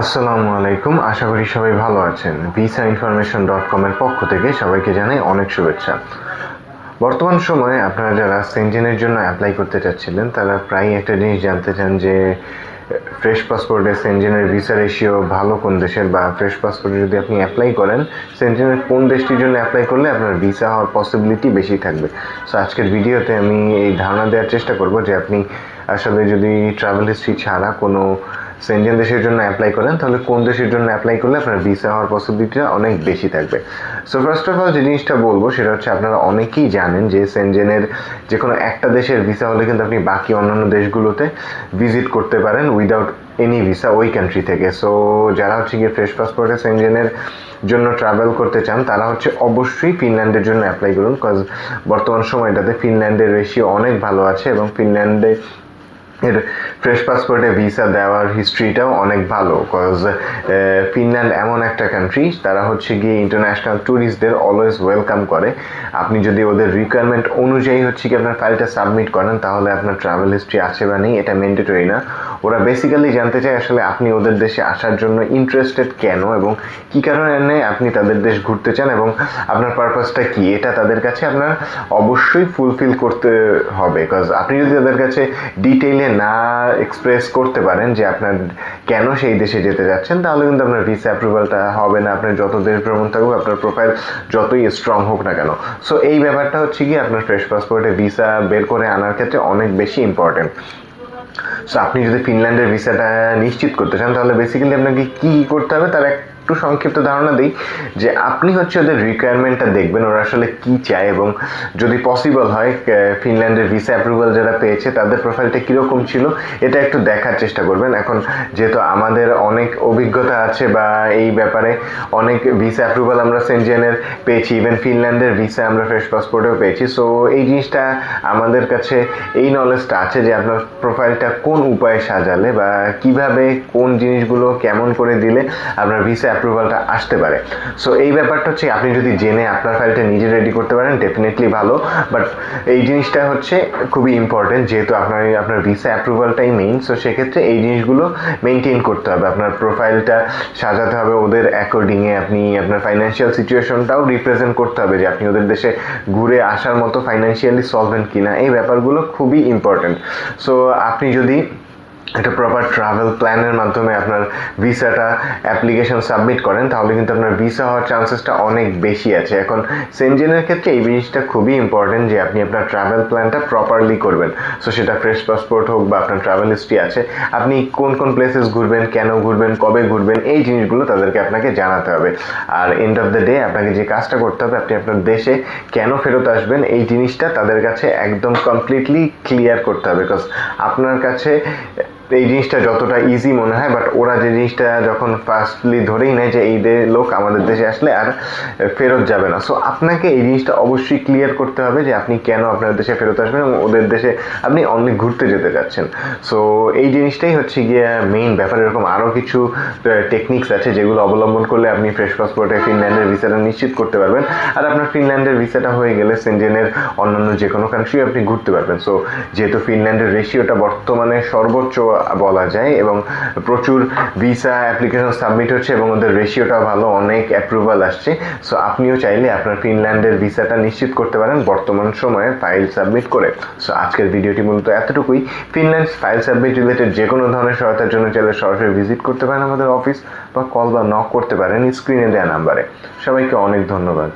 আসসালামু আলাইকুম। আশা করি সবাই ভালো আছেন। ভিসা ইনফরমেশন ডট কমের পক্ষ থেকে সবাইকে জানাই অনেক শুভেচ্ছা। বর্তমান সময়ে আপনারা যারা সেনজেনের জন্য অ্যাপ্লাই করতে চাচ্ছিলেন, তারা প্রায় একটা জিনিস জানতে চান যে ফ্রেশ পাসপোর্টে সেনজেনের ভিসা রেশিও ভালো কোন দেশের? বা ফ্রেশ পাসপোর্টে যদি আপনি অ্যাপ্লাই করেন সেনজেনের কোন দেশটির জন্য অ্যাপ্লাই করলে আপনার ভিসা হওয়ার পসিবিলিটি বেশি থাকবে? সো আজকের ভিডিওতে আমি এই ধারণা দেওয়ার চেষ্টা করব যে আপনি আসলে যদি ট্রাভেল হিস্ট্রি ছাড়া কোনো সেনজেন দেশের জন্য অ্যাপ্লাই করেন, তাহলে কোন দেশের জন্য অ্যাপ্লাই করলে আপনার ভিসা হওয়ার পসিবিলিটিটা অনেক বেশি থাকবে। সো ফার্স্ট অফ অল যে জিনিসটা বলব, সেটা হচ্ছে আপনারা অনেকেই জানেন যে সেনজেনের যে কোনো একটা দেশের ভিসা হলে কিন্তু আপনি বাকি অন্যান্য দেশগুলোতে ভিজিট করতে পারেন উইদাউট এনি ভিসা ওই কান্ট্রি থেকে। সো যারা হচ্ছে গিয়ে ফ্রেশ পাসপোর্টে সেনজেনের জন্য ট্রাভেল করতে চান, তারা হচ্ছে অবশ্যই ফিনল্যান্ডের জন্য অ্যাপ্লাই করুন বিকজ বর্তমান সময়টাতে ফিনল্যান্ডের রেশিও অনেক ভালো আছে এবং ফিনল্যান্ডে এর ফ্রেশ পাসপোর্টে ভিসা দেওয়ার হিস্ট্রিটাও অনেক ভালো কজ ফিনল্যান্ড এমন একটা কান্ট্রি তারা হচ্ছে গিয়ে ইন্টারন্যাশনাল ট্যুরিস্টদের অলওয়েজ ওয়েলকাম করে। আপনি যদি ওদের রিকোয়ারমেন্ট অনুযায়ী হচ্ছে কি আপনার ফাইলটা সাবমিট করেন, তাহলে আপনার ট্রাভেল হিস্ট্রি আছে বা নেই, এটা মেন্ডেটরি না। ওরা বেসিক্যালি জানতে চায় আসলে আপনি ওদের দেশে আসার জন্য ইন্টারেস্টেড কেন এবং কী কারণে আপনি তাদের দেশ ঘুরতে চান এবং আপনার পারপাসটা কি? এটা তাদের কাছে আপনার অবশ্যই ফুলফিল করতে হবে। বিকজ আপনি যদি তাদের কাছে ডিটেইলে না এক্সপ্রেস করতে পারেন যে আপনার কেন সেই দেশে যেতে যাচ্ছেন, তাহলে কিন্তু আপনার ভিসা অ্যাপ্রুভালটা হবে না। আপনার যত দেশ ভ্রমণ থাকুক, আপনার প্রোফাইল যতই স্ট্রং হোক না কেন। সো এই ব্যাপারটা হচ্ছে কি, আপনার ফ্রেশ পাসপোর্টে ভিসা বের করে আনার ক্ষেত্রে অনেক বেশি ইম্পর্টেন্ট সো আপনি যদি ফিনল্যান্ডের ভিসাটা নিশ্চিত করতে চান, তাহলে বেসিক্যালি আপনাকে কী করতে হবে? তার একটু সংক্ষিপ্ত ধারণা দিই যে আপনি হচ্ছে ওদের রিকোয়ারমেন্টটা দেখবেন, ওরা আসলে কী চায় এবং যদি পসিবল হয় ফিনল্যান্ডের ভিসা অ্যাপ্রুভাল যারা পেয়েছে, তাদের প্রোফাইলটা কীরকম ছিল, এটা একটু দেখার চেষ্টা করবেন। এখন যেহেতু আমাদের অনেক অভিজ্ঞতা আছে বা এই ব্যাপারে অনেক ভিসা অ্যাপ্রুভাল আমরা সেনজেনের পেয়েছি ইভেন ফিনল্যান্ডের ভিসা আমরা ফ্রেশ পাসপোর্টেও পেয়েছি। সো এই জিনিসটা আমাদের কাছে এই নলেজটা আছে যে আপনার প্রোফাইলটা কোন উপায়ে সাজালে বা কীভাবে কোন জিনিসগুলো কেমন করে দিলে আপনার ভিসা অ্যাপ্রুভালটা আসতে পারে। সো এই ব্যাপারটা হচ্ছে আপনি যদি জেনে আপনার ফাইলটা নিজে রেডি করতে পারেন ডেফিনেটলি ভালো। বাট এই জিনিসটা হচ্ছে খুবই ইম্পর্টেন্ট যেহেতু আপনার আপনার ভিসা অ্যাপ্রুভালটাই মেইন সো সেক্ষেত্রে এই জিনিসগুলো মেনটেন করতে হবে। আপনার প্রোফাইলটা সাজাতে হবে, ওদের অ্যাকর্ডিংয়ে আপনি আপনার ফাইন্যান্সিয়াল সিচুয়েশনটাও রিপ্রেজেন্ট করতে হবে যে আপনি ওদের দেশে ঘুরে আসার মতো ফাইন্যান্সিয়ালি সলভেন্ট কিনা। এই ব্যাপারগুলো খুবই ইম্পর্টেন্ট সো আপনি যদি একটা প্রপার ট্রাভেল প্ল্যানের মাধ্যমে আপনার ভিসাটা অ্যাপ্লিকেশন সাবমিট করেন, তাহলে কিন্তু আপনার ভিসা হওয়ার চান্সেসটা অনেক বেশি আছে। এখন সেনজেনের ক্ষেত্রে এই জিনিসটা খুবই ইম্পর্টেন্ট যে আপনি আপনার ট্রাভেল প্ল্যানটা প্রপারলি করবেন। সো সেটা ফ্রেশ পাসপোর্ট হোক বা আপনার ট্রাভেল হিস্ট্রি আছে, আপনি কোন কোন প্লেসেস ঘুরবেন, কেন ঘুরবেন, কবে ঘুরবেন, এই জিনিসগুলো তাদেরকে আপনাকে জানাতে হবে। আর এন্ড অফ দ্য ডে আপনাকে যে কাজটা করতে হবে, আপনি আপনার দেশে কেন ফেরত আসবেন, এই জিনিসটা তাদের কাছে একদম কমপ্লিটলি ক্লিয়ার করতে হবে। বিকজ আপনার কাছে এই জিনিসটা যতটা ইজি মনে হয় বাট ওরা যে জিনিসটা যখন ফার্স্টলি ধরেই নেয় যে এই লোক আমাদের দেশে আসলে আর ফেরত যাবে না। সো আপনাকে এই জিনিসটা অবশ্যই ক্লিয়ার করতে হবে যে আপনি কেন আপনার দেশে ফেরত আসবেন এবং ওদের দেশে আপনি অনলি ঘুরতে যেতে যাচ্ছেন। সো এই জিনিসটাই হচ্ছে গিয়ে মেইন ব্যাপার। এরকম আরও কিছু টেকনিক্স আছে যেগুলো অবলম্বন করলে আপনি ফ্রেশ পাসপোর্টে ফিনল্যান্ডের ভিসাটা নিশ্চিত করতে পারবেন। আর আপনার ফিনল্যান্ডের ভিসাটা হয়ে গেলে সেনজেনের অন্যান্য যে কোনো কান্ট্রি আপনি ঘুরতে পারবেন। সো যেহেতু ফিনল্যান্ডের রেশিওটা বর্তমানে সর্বোচ্চ বলা যায় এবং প্রচুর ভিসা অ্যাপ্লিকেশন সাবমিট হচ্ছে এবং ওদের রেশিওটাও ভালো, অনেক অ্যাপ্রুভাল আসছে। সো আপনিও চাইলে আপনার ফিনল্যান্ডের ভিসাটা নিশ্চিত করতে পারেন বর্তমান সময়ে ফাইল সাবমিট করে। সো আজকের ভিডিওটি মূলত এতটুকুই। ফিনল্যান্ড ফাইল সাবমিট রিলেটেড যে কোনো ধরনের সহায়তার জন্য চাইলে সরাসরি ভিজিট করতে পারেন আমাদের অফিস বা কল বা নক করতে পারেন স্ক্রিনে দেওয়া নাম্বারে সবাইকে অনেক ধন্যবাদ।